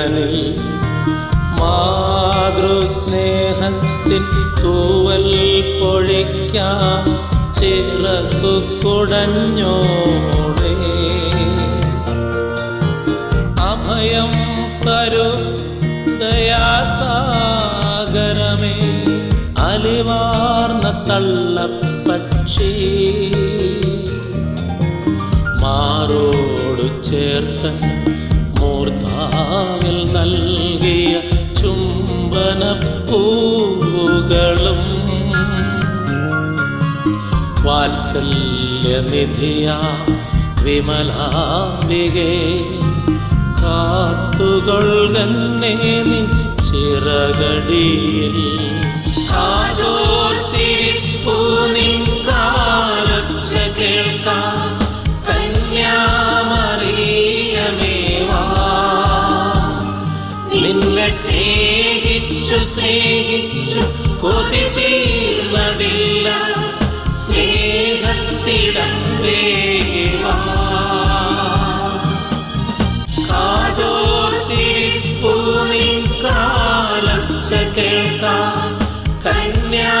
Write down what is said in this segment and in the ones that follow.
ജീവനിൽ മാതൃസ്നേഹത്തിൻ തൂവൽ പൊഴിക്കാം ചിറകു കുടഞ്ഞോടെ. അഭയം പരു ദയാസാഗരമേ അലിവാർന്ന തള്ളപ്പക്ഷി. മാറോടു ചേർത്തൻ മൂർധാവിൽ നൽകിയ ചുംബന പൂവുകളും വാത്സല്യനിധിയ വിമലാമ്പികേ കാത്തുകൾ തന്നെ നീ ചിറകടിയിൽ. കാതോർത്തിരിപ്പൂ നിൻ കാലച്ച കേൾക്കാം. സ്നേഹിച്ചു സ്നേഹിച്ചു കൊതി തീർന്നതില്ല സ്നേഹത്തിടം വേവാ കാതോർത്തിരിപ്പൂമിൻ കാലച്ച കേൾക്കാം കന്യാമറിയമേവാ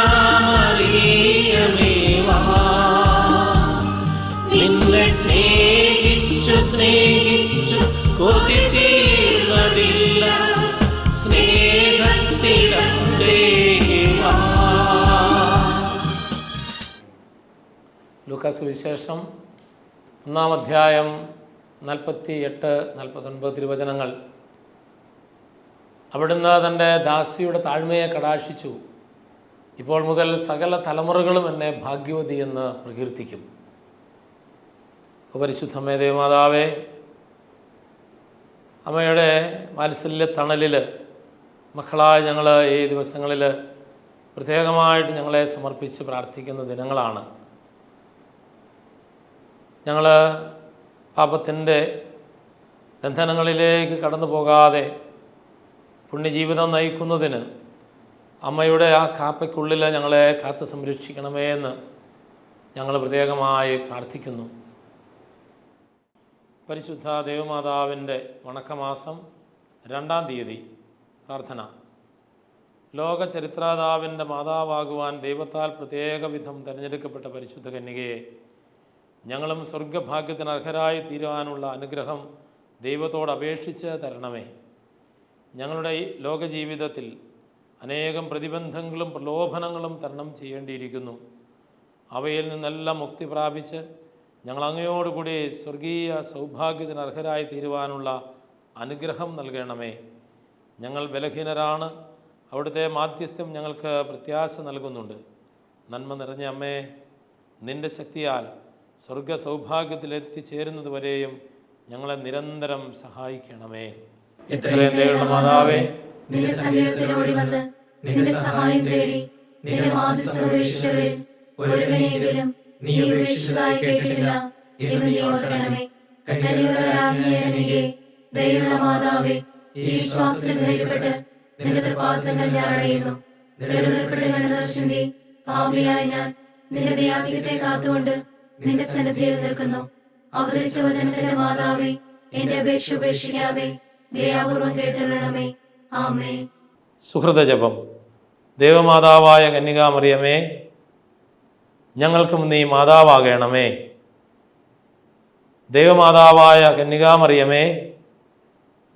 നിന്നെ സ്നേഹിച്ചു സ്നേഹിച്ചു കൊതി ലൂക്കാസ് വിശേഷം ഒന്നാം അധ്യായം നാൽപ്പത്തി എട്ട് നാൽപ്പത്തൊൻപത് തിരുവചനങ്ങൾ. അവിടുന്ന് തന്റെ ദാസിയുടെ താഴ്മയെ കടാക്ഷിച്ചു. ഇപ്പോൾ മുതൽ സകല തലമുറകളും എന്നെ ഭാഗ്യവതി എന്ന് പ്രകീർത്തിക്കും. ഉപരിശുദ്ധമേ പരിശുദ്ധമേ ദേവമാതാവേ അമ്മയുടെ വാത്സല്യ തണലിൽ മക്കളായ ഞങ്ങൾ ഈ ദിവസങ്ങളിൽ പ്രത്യേകമായിട്ട് ഞങ്ങളെ സമർപ്പിച്ച് പ്രാർത്ഥിക്കുന്ന ദിനങ്ങളാണ്. ഞങ്ങൾ പാപത്തിന്റെ ബന്ധനങ്ങളിലേക്ക് കടന്നു പോകാതെ പുണ്യജീവിതം നയിക്കുന്നതിന് അമ്മയുടെ ആ കാപ്പയ്ക്കുള്ളിൽ ഞങ്ങളെ കാത്തു സംരക്ഷിക്കണമേ എന്ന് ഞങ്ങൾ പ്രത്യേകമായി പ്രാർത്ഥിക്കുന്നു. പരിശുദ്ധ ദേവമാതാവിന്റെ വണക്കമാസം രണ്ടാം തീയതി പ്രാർത്ഥന. ലോക ചരിത്രാതാവിന്റെ മാതാവാകുവാൻ ദൈവത്താൽ പ്രത്യേക വിധം തിരഞ്ഞെടുക്കപ്പെട്ട പരിശുദ്ധ കന്യകയെ ഞങ്ങളും സ്വർഗഭാഗ്യത്തിന് അർഹരായി തീരുവാനുള്ള അനുഗ്രഹം ദൈവത്തോട് അപേക്ഷിച്ച് തരണമേ. ഞങ്ങളുടെ ലോകജീവിതത്തിൽ അനേകം പ്രതിബന്ധങ്ങളും പ്രലോഭനങ്ങളും തരണം ചെയ്യേണ്ടിയിരിക്കുന്നു. അവയിൽ നിന്നെല്ലാം മുക്തി പ്രാപിച്ച് ഞങ്ങൾ അങ്ങയോടുകൂടി സ്വർഗീയ സൗഭാഗ്യത്തിന് അർഹരായി തീരുവാനുള്ള അനുഗ്രഹം നൽകണമേ. ഞങ്ങൾ ബലഹീനരാണ്. അവിടുത്തെ മാധ്യസ്ഥ്യം ഞങ്ങൾക്ക് പ്രത്യാശ നൽകുന്നുണ്ട്. നന്മ നിറഞ്ഞ അമ്മേ നിന്റെ ശക്തിയാൽ സ്വർഗ സൗഭാഗ്യത്തിലെത്തിച്ചേരുന്നത് വരെയും ഞങ്ങളെ നിരന്തരം സഹായിക്കണമേ. എത്രയും മാതാവേ നിന്റെ വന്ന് നിന്റെ സഹായം തേടി നിന്റെ മാധ്യസ്ഥം ഉപേക്ഷിച്ചവരിൽ ഒരുവനെയെങ്കിലും നീ ഉപേക്ഷിച്ചതായി കേട്ടിട്ടില്ല എന്ന് നീ ഓർക്കണമേ. കന്യകരാജ്ഞിയെ ദയുള്ള മാതാവേ ഈ വിശ്വാസത്തിൽ ധൈര്യപ്പെട്ട് നിന്റെ ഞാൻ അടയുന്നു. കണ്ണുദർശന്തി പാപിയായ ഞാൻ നിന്റെ ദയാധികത്തെ കാത്തുകൊണ്ട് നിന്റെ സന്നിധിയിൽ നിൽക്കുന്നു. അവതരിച്ച വചനത്തിന്റെ മാതാവേ എന്റെ അപേക്ഷ ഉപേക്ഷിക്കാതെ ദയാപൂർവം കേട്ടിരണമേ ആമേ സുഹൃതജപം. ദേവമാതാവായ കന്യകാമറിയമേ ഞങ്ങൾക്കും നീ മാതാവാകണമേ. ദൈവമാതാവായ കന്യകാമറിയമേ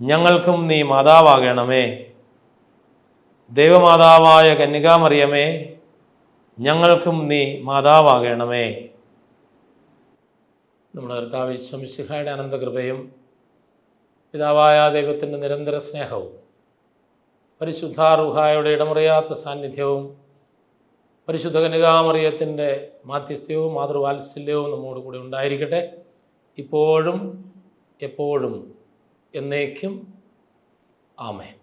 ഞങ്ങൾക്കും നീ മാതാവാകണമേ. ദൈവമാതാവായ കന്യകാമറിയമേ ഞങ്ങൾക്കും നീ മാതാവാകണമേ. നമ്മുടെ കർത്താവ് വിശ്വമിശിഹായുടെ അനന്തകൃപയും പിതാവായ ദൈവത്തിന്റെ നിരന്തര സ്നേഹവും പരിശുദ്ധാറുഹായുടെ ഇടമുറിയാത്ത സാന്നിധ്യവും പരിശുദ്ധ കനികാമറിയത്തിന്റെ മാധ്യസ്ഥ്യവും മാതൃവാത്സല്യവും നമ്മോട് കൂടി ഉണ്ടായിരിക്കട്ടെ. ഇപ്പോഴും എപ്പോഴും എന്നേക്കും ആമേൻ.